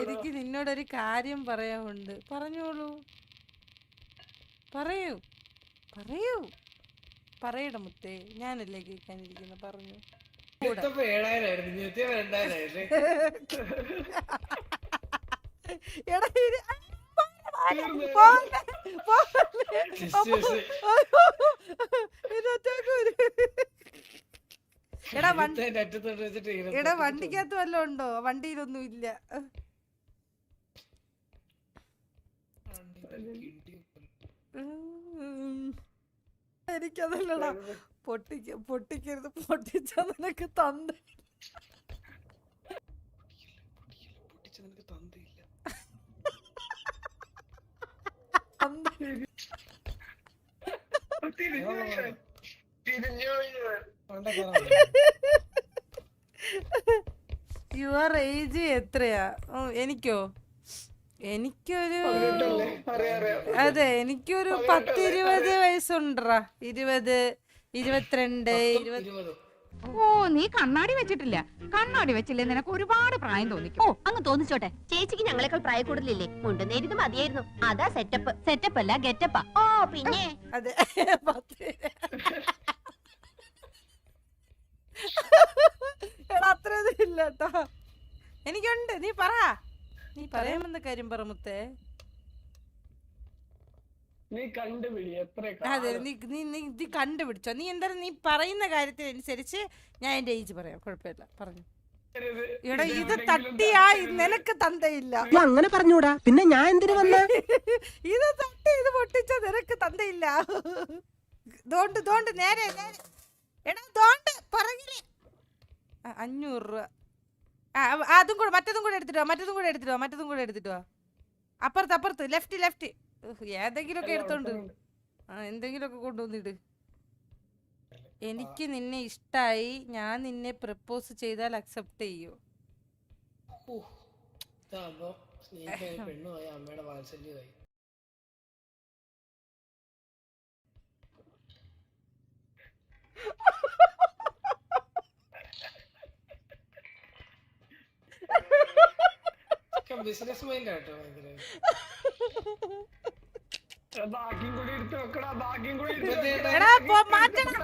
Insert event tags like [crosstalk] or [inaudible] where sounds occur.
എനിക്ക് നിന്നോടൊരു കാര്യം പറയാനുണ്ട്. പറഞ്ഞോളൂ. പറയൂ. പറയൂ. പറയട മുത്തേ. ഞാനല്ലേ കേൾക്കാനിരിക്കുന്ന. പറഞ്ഞു. [laughs] എടാ എടാ വണ്ടിക്കകത്ത് വല്ലതും ഉണ്ടോ? വണ്ടിയിലൊന്നും ഇല്ല. എനിക്കതല്ലടാ. പൊട്ടിക്ക പൊട്ടിക്കരുത്. പൊട്ടിച്ച നിനക്ക് തന്ത തന്തയില്ല. യുവർ ഏജ് എത്രയാ? എനിക്കോ? എനിക്കൊരു അതെ എനിക്കൊരു പത്തിരുപത് വയസ്സുണ്ടറാ ഇരുപത് ഇരുപത്തിരണ്ട് ഇരുപത്. ഇരുപത്. ഓ നീ കണ്ണാടി വെച്ചിട്ടില്ല. കണ്ണാടി വെച്ചില്ലേ? നിനക്ക് ഒരുപാട് പ്രായം തോന്നിക്കും. ഓ അങ്ങ് തോന്നിച്ചോട്ടെ. ചേച്ചിക്ക് ഞങ്ങളെക്കാൾ പ്രായ കൂടുതലില്ലേ? മുണ്ടുന്നേരിത് മതിയായിരുന്നു. അതാ സെറ്റപ്പ് സെറ്റപ്പ് അല്ല ഗെറ്റപ്പാ ഓ പിന്നെ? അതെ പത്ത് എടാ അത്രയൊന്നും ഇല്ല കേട്ടോ എനിക്കുണ്ട്. നീ പറ. നീ പറയാമെന്ന കാര്യം പറ മുത്തേ. നീ കണ്ടുപിടി. എത്ര അതെ നീ നീ നീ ഇത് കണ്ടുപിടിച്ചോ. നീ എന്തായാലും നീ പറയുന്ന കാര്യത്തിനനുസരിച്ച് ഞാൻ എന്റെ ഏജ് പറയാം. കുഴപ്പമില്ല. പറഞ്ഞു. എടാ ഇത് തട്ടിയാ. ഇത് നിനക്ക് തന്തയില്ല. അങ്ങനെ പറഞ്ഞൂടാ. പിന്നെ ഞാൻ എന്തിനു വന്ന? [laughs] ഇത് തട്ടി ഇത് പൊട്ടിച്ച. നിനക്ക് തന്തയില്ല. ദോണ്ട് ദോണ്ട് നേരെ നേരെ. എടാ ദോണ്ട് പറകിൽ. ആ, അഞ്ഞൂറ് രൂപ അതും കൂടെ മറ്റതും കൂടെ എടുത്തിട്ട് മറ്റതും കൂടെ എടുത്തിട്ട് മറ്റതും കൂടെ എടുത്തിട്ട്? അപ്പുറത്ത് അപ്പുറത്ത് ലെഫ്റ്റ് ലെഫ്റ്റ് ഏതെങ്കിലുമൊക്കെ എടുത്തോണ്ട് ആ എന്തെങ്കിലുമൊക്കെ കൊണ്ടുവന്നിട്ട് എനിക്ക് നിന്നെ ഇഷ്ടായി. ഞാൻ നിന്നെ പ്രപ്പോസ് ചെയ്താൽ അക്സെപ്റ്റ് ചെയ്യൂ. പെണ്ണുമായി അമ്മയുടെ വാത്സല്യമായി. ബിസിനസ് മൈൻഡ് ആട്ടോ ഭയങ്കര. ഭാഗ്യം കൂടി എടുത്ത് വെക്കടാ ഭാഗ്യം കൂടി എടുത്ത് ഇപ്പത്തെ എടാ പോ മാറ്റണം.